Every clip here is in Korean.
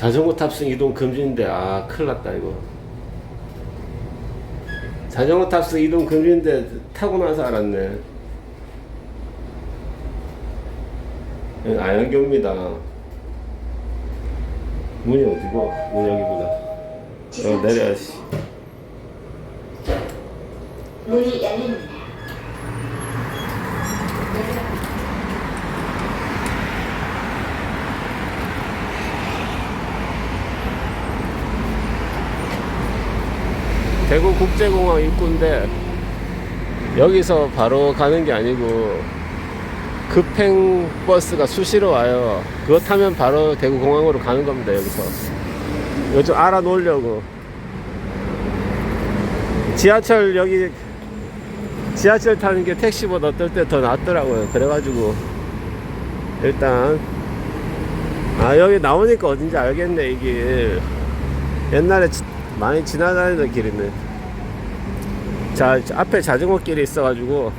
자전거 탑승 이동 금지인데 아 큰일 났다 이거. 자전거 탑승 이동 금지인데 타고 나서 알았네. 여기 안양교입니다. 문이 어디고? 문 여기구나. 어 내려야지 문이 열립니다. 대구 국제공항 입구인데 여기서 바로 가는 게 아니고 급행 버스가 수시로 와요. 그거 타면 바로 대구 공항으로 가는 겁니다. 여기서 요즘 알아놓으려고 지하철 여기 지하철 타는 게 택시보다 어떨 때 더 낫더라고요. 그래가지고 일단 아 여기 나오니까 어딘지 알겠네 이게 옛날에 지- 많이 지나다니던 길이네. 자, 저 앞에 자전거 길이 있어가지고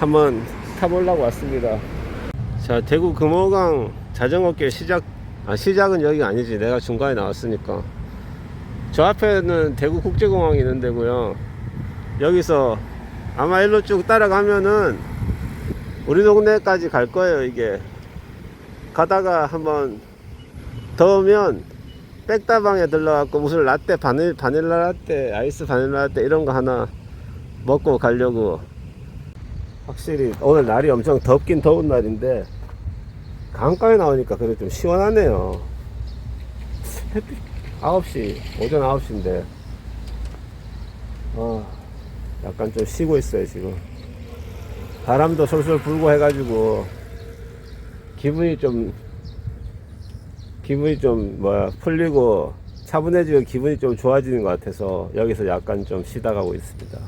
한번 타보려고 왔습니다. 자, 대구 금호강 자전거 길 시작, 아, 시작은 여기가 아니지. 내가 중간에 나왔으니까. 저 앞에는 대구 국제공항이 있는 데고요. 여기서 아마 일로 쭉 따라가면은 우리 동네까지 갈 거예요, 이게. 가다가 한번 더우면 백다방에 들러갖고 무슨 라떼 바닐, 바닐라 라떼 아이스 바닐라 라떼 이런 거 하나 먹고 가려고. 확실히 오늘 날이 엄청 덥긴 더운 날인데 강가에 나오니까 그래도 좀 시원하네요. 햇빛 9시 오전 9시인데. 어, 약간 좀 쉬고 있어요 지금. 바람도 솔솔 불고 해가지고 기분이 좀 기분이 좀 뭐야 풀리고 차분해지고 기분이 좀 좋아지는 것 같아서 여기서 약간 좀 쉬다 가고 있습니다.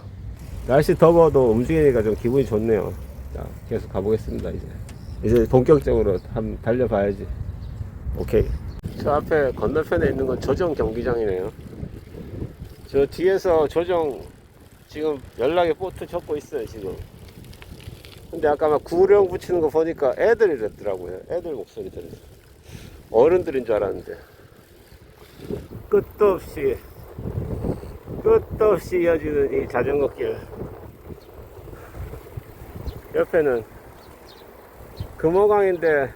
날씨 더워도 움직이니까 좀 기분이 좋네요. 자, 계속 가보겠습니다, 이제. 이제 본격적으로 한번 달려봐야지. 오케이. 저 앞에 건너편에 있는 건 조정 경기장이네요. 저 뒤에서 조정 지금 연락에 보트 적고 있어요, 지금. 근데 아까 막 구령 붙이는 거 보니까 애들이랬더라고요. 애들 목소리 들었어요. 어른들인 줄 알았는데. 끝도 없이 끝도 없이 이어지는 이 자전거 길. 옆에는 금호강인데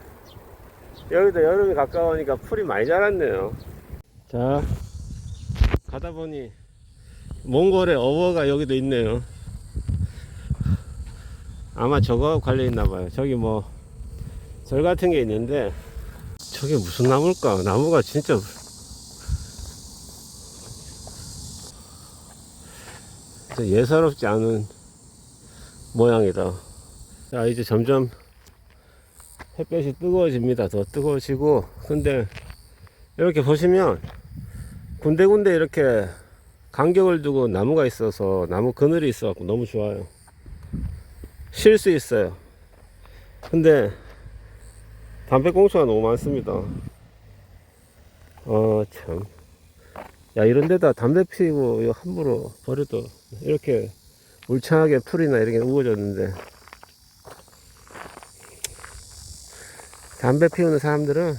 여기도 여름이 가까우니까 풀이 많이 자랐네요. 자 가다 보니 몽골의 어워가 여기도 있네요. 아마 저거 관련 있나 봐요. 저기 뭐 절 같은 게 있는데 저게 무슨 나무일까? 나무가 진짜 예사롭지 않은 모양이다. 자, 이제 점점 햇볕이 뜨거워집니다. 더 뜨거워지고. 근데 이렇게 보시면 군데군데 이렇게 간격을 두고 나무가 있어서 나무 그늘이 있어갖고 너무 좋아요. 쉴 수 있어요. 근데 담배꽁초가 너무 많습니다. 어, 참. 야, 이런 데다 담배 피우고 함부로 버려도 이렇게 울창하게 풀이나 이렇게 우거졌는데. 담배 피우는 사람들은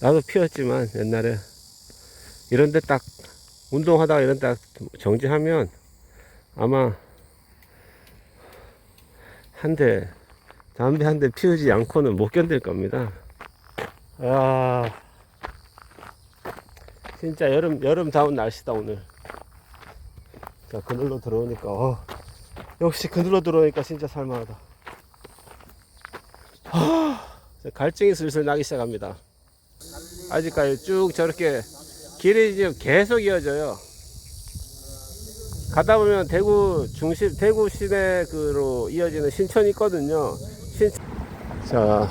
나도 피웠지만 옛날에 이런 데 딱 운동하다가 이런 데 딱 정지하면 아마 한대 담배 한 대 피우지 않고는 못 견딜 겁니다. 아, 진짜 여름, 여름다운 날씨다, 오늘. 자, 그늘로 들어오니까, 어, 역시 그늘로 들어오니까 진짜 살만하다. 하, 이제 갈증이 슬슬 나기 시작합니다. 아직까지 쭉 저렇게 길이 지금 계속 이어져요. 가다 보면 대구 중심, 대구 시내로 이어지는 신천이 있거든요. 신... 자,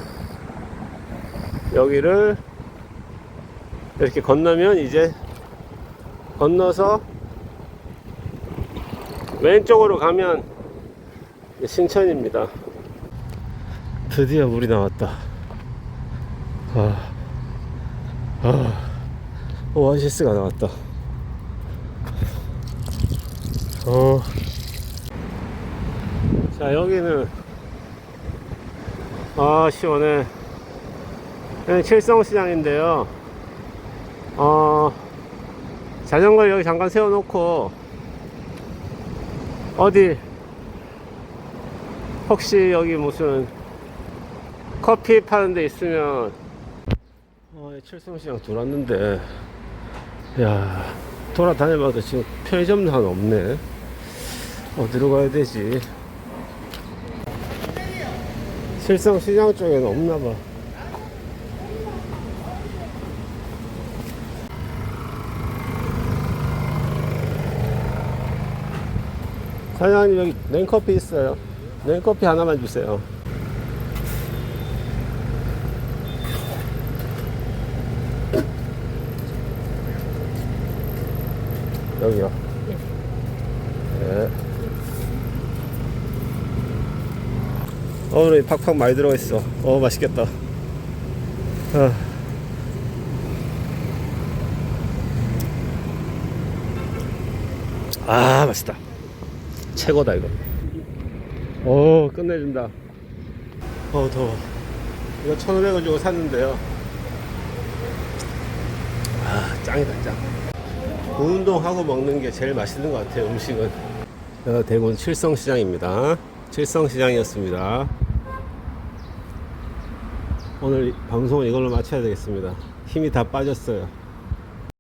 여기를 이렇게 건너면 이제 건너서 왼쪽으로 가면 신천입니다. 드디어 물이 나왔다. 아, 아, 오아시스가 나왔다. 어. 자, 여기는, 아, 시원해. 여기 칠성시장인데요. 어, 자전거 여기 잠깐 세워놓고, 어디, 혹시 여기 무슨 커피 파는 데 있으면, 어, 칠성시장 돌았는데, 야 돌아다녀봐도 지금 편의점도 하나 없네. 어디로 가야 되지? 칠성시장 쪽에는 없나 봐. 사장님 여기 냉커피 있어요. 냉커피 하나만 주세요. 여기요. 네. 어, 팍팍 많이 들어가 있어. 어, 맛있겠다. 아. 아, 맛있다. 최고다, 이거. 오, 끝내준다. 어, 더워. 이거 1,500원 주고 샀는데요. 아, 짱이다, 짱. 운동하고 먹는 게 제일 맛있는 것 같아요, 음식은. 어, 대구는 칠성시장입니다. 칠성시장이었습니다. 오늘 방송은 이걸로 마쳐야 되겠습니다. 힘이 다 빠졌어요.